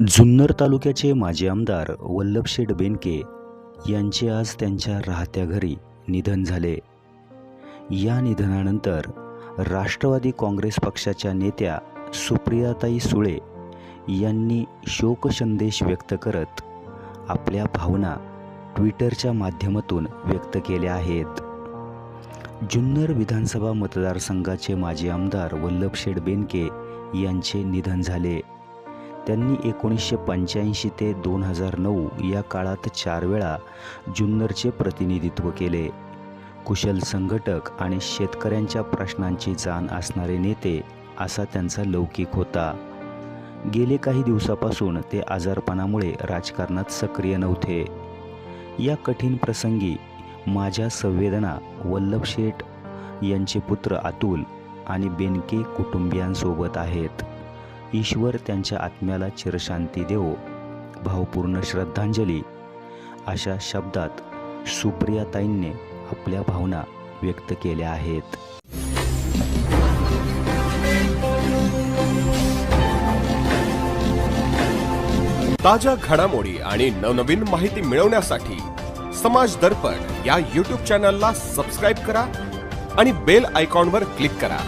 जुन्नर तालुक्याचे माजी आमदार वल्लभशेठ बेनके यांचे आज त्यांच्या राहत्या घरी निधन झाले. या निधनानंतर राष्ट्रवादी काँग्रेस पक्षाच्या नेत्या सुप्रियाताई सुळे यांनी शोकसंदेश व्यक्त करत आपल्या भावना ट्विटरच्या माध्यमातून व्यक्त केल्या आहेत. जुन्नर विधानसभा मतदारसंघाचे माजी आमदार वल्लभशेठ बेनके यांचे निधन झाले. त्यांनी एकोणीसशे पंच्याऐंशी ते दोन हजार नऊ या काळात चार वेळा जुन्नरचे प्रतिनिधित्व केले. कुशल संघटक आणि शेतकऱ्यांच्या प्रश्नांची जाण असणारे नेते असा त्यांचा लौकिक होता. गेले काही दिवसापासून ते आजारपणामुळे राजकारणात सक्रिय नव्हते. या कठीण प्रसंगी माझ्या संवेदना वल्लभ शेठ यांचे पुत्र अतुल आणि बेनके कुटुंबियांसोबत आहेत. ईश्वर त्यांच्या आत्म्याला चिरशांती देवो भावपूर्ण श्रद्धांजली. अशा शब्दात सुप्रियाताईंनी आपल्या भावना व्यक्त केल्या आहेत. ताज्या घडामोडी आणि नवनवीन माहिती मिळवण्यासाठी समाज दर्पण या यूट्यूब चॅनलला सबस्क्राईब करा आणि बेल आयकॉनवर क्लिक करा.